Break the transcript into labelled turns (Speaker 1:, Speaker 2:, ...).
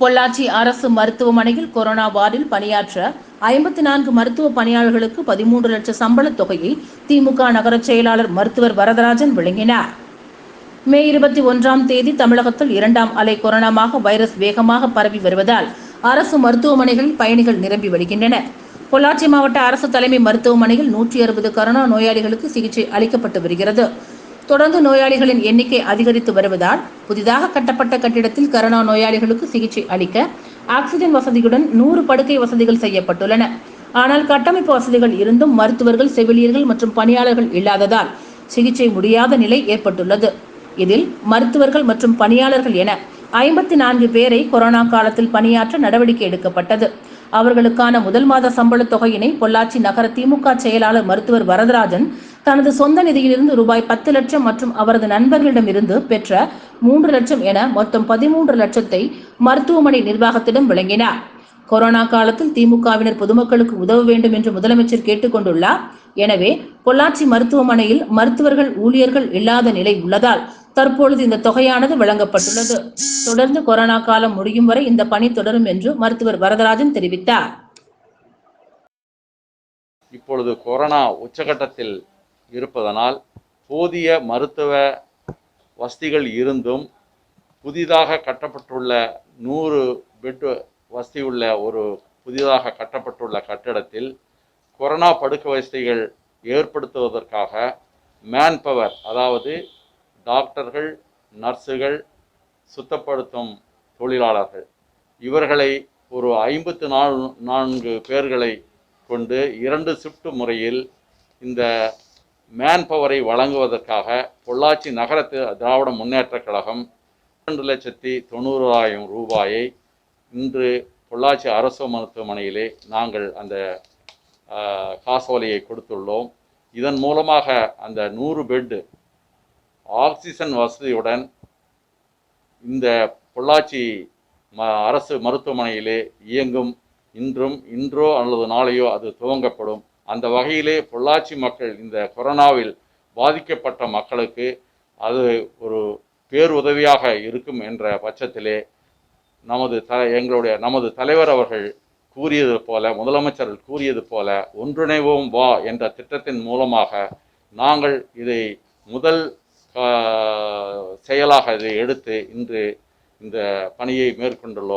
Speaker 1: பொள்ளாச்சி அரசு மருத்துவமனையில் கொரோனா வார்டில் பணியாற்ற ஐம்பத்தி நான்கு மருத்துவ பணியாளர்களுக்கு பதிமூன்று லட்சம் சம்பளத் தொகையை திமுக நகர செயலாளர் மருத்துவர் வரதராஜன் வழங்கினார். மே இருபத்தி ஒன்றாம் தேதி தமிழகத்தில் இரண்டாம் அலை கொரோனாமாக வைரஸ் வேகமாக பரவி வருவதால் அரசு மருத்துவமனைகளில் பயணிகள் நிரம்பி வருகின்றனர் பொள்ளாச்சி மாவட்ட அரசு தலைமை மருத்துவமனையில் நூற்றி அறுபது கரோனா நோயாளிகளுக்கு சிகிச்சை அளிக்கப்பட்டு வருகிறது. தொடர்ந்து நோயாளிகளின் எண்ணிக்கை அதிகரித்து வருவதால் புதிதாக கட்டப்பட்ட கட்டிடத்தில் கரோனா நோயாளிகளுக்கு சிகிச்சை அளிக்க ஆக்சிஜன் வசதியுடன் நூறு படுக்கை வசதிகள் செய்யப்பட்டுள்ளன. ஆனால் கட்டமைப்பு வசதிகள் இருந்தும் மருத்துவர்கள் செவிலியர்கள் மற்றும் பணியாளர்கள் இல்லாததால் சிகிச்சை முடியாத நிலை ஏற்பட்டுள்ளது. இதில் மருத்துவர்கள் மற்றும் பணியாளர்கள் என ஐம்பத்தி நான்கு பேரை கொரோனா காலத்தில் பணியாற்ற நடவடிக்கை எடுக்கப்பட்டது. அவர்களுக்கான முதல் மாத சம்பளத் தொகையினை பொள்ளாச்சி நகர திமுக செயலாளர் மருத்துவர் வரதராஜன் தனது சொந்த நிதியிலிருந்து ரூபாய் பத்து லட்சம் மற்றும் அவரது நண்பர்களிடமிருந்து பெற்ற மூன்று லட்சம் என மொத்தம் பதிமூன்று லட்சத்தை மருத்துவமனை நிர்வாகத்திடம் வழங்கினார் கொரோனா காலத்தில் திமுகவினர் பொதுமக்களுக்கு உதவ வேண்டும் என்று முதலமைச்சர் கேட்டுக்கொண்டுள்ளார் எனவே பொள்ளாச்சி மருத்துவமனையில் மருத்துவர்கள் ஊழியர்கள் இல்லாத நிலை உள்ளதால் தற்பொழுது இந்த தொகையானது வழங்கப்பட்டுள்ளது. தொடர்ந்து கொரோனா காலம் முடியும் வரை இந்த பணி தொடரும் என்று மருத்துவர் வரதராஜன் தெரிவித்தார்.
Speaker 2: இப்பொழுது கொரோனா உச்சகட்டத்தில் இருப்பதனால் போதிய மருத்துவ வசதிகள் இருந்தும் புதிதாக கட்டப்பட்டுள்ள நூறு பெட் உள்ள ஒரு புதிதாக கட்டப்பட்டுள்ள கட்டடத்தில் கொரோனா படுக்கை வசதிகள் ஏற்படுத்துவதற்காக மேன் பவர் அதாவது டாக்டர்கள் நர்ஸுகள் சுத்தப்படுத்தும் தொழிலாளர்கள். இவர்களை ஒரு ஐம்பத்து நாலு நான்கு பேர்களை கொண்டு இரண்டு ஷிஃப்ட் முறையில் இந்த மேன் பவரை வழங்குவதற்காக பொள்ளாச்சி நகரத்து திராவிட முன்னேற்றக் கழகம் இரண்டு லட்சத்தி தொண்ணூறாயிரம் ரூபாயை இன்று பொள்ளாச்சி அரசு மருத்துவமனையிலே நாங்கள் அந்த காசோலையை கொடுத்துள்ளோம். இதன் மூலமாக அந்த நூறு பெட்டு ஆக்சிஜன் வசதியுடன் இந்த பொள்ளாச்சி ம அரசு மருத்துவமனையிலே இயங்கும். இன்றும் இன்றோ அல்லது நாளையோ அது துவங்கப்படும். அந்த வகையிலே பொள்ளாச்சி மக்கள் இந்த கொரோனாவில் பாதிக்கப்பட்ட மக்களுக்கு அது ஒரு பேருதவியாக இருக்கும் என்ற பட்சத்திலே நமது த எங்களுடைய நமது தலைவர் அவர்கள் கூறியது போல முதலமைச்சர் கூறியது போல ஒன்றிணைவோம் வா என்ற திட்டத்தின் மூலமாக நாங்கள் இதை முதல் செயலாக இதை எடுத்து இன்று இந்த பணியை மேற்கொண்டுள்ளோம்.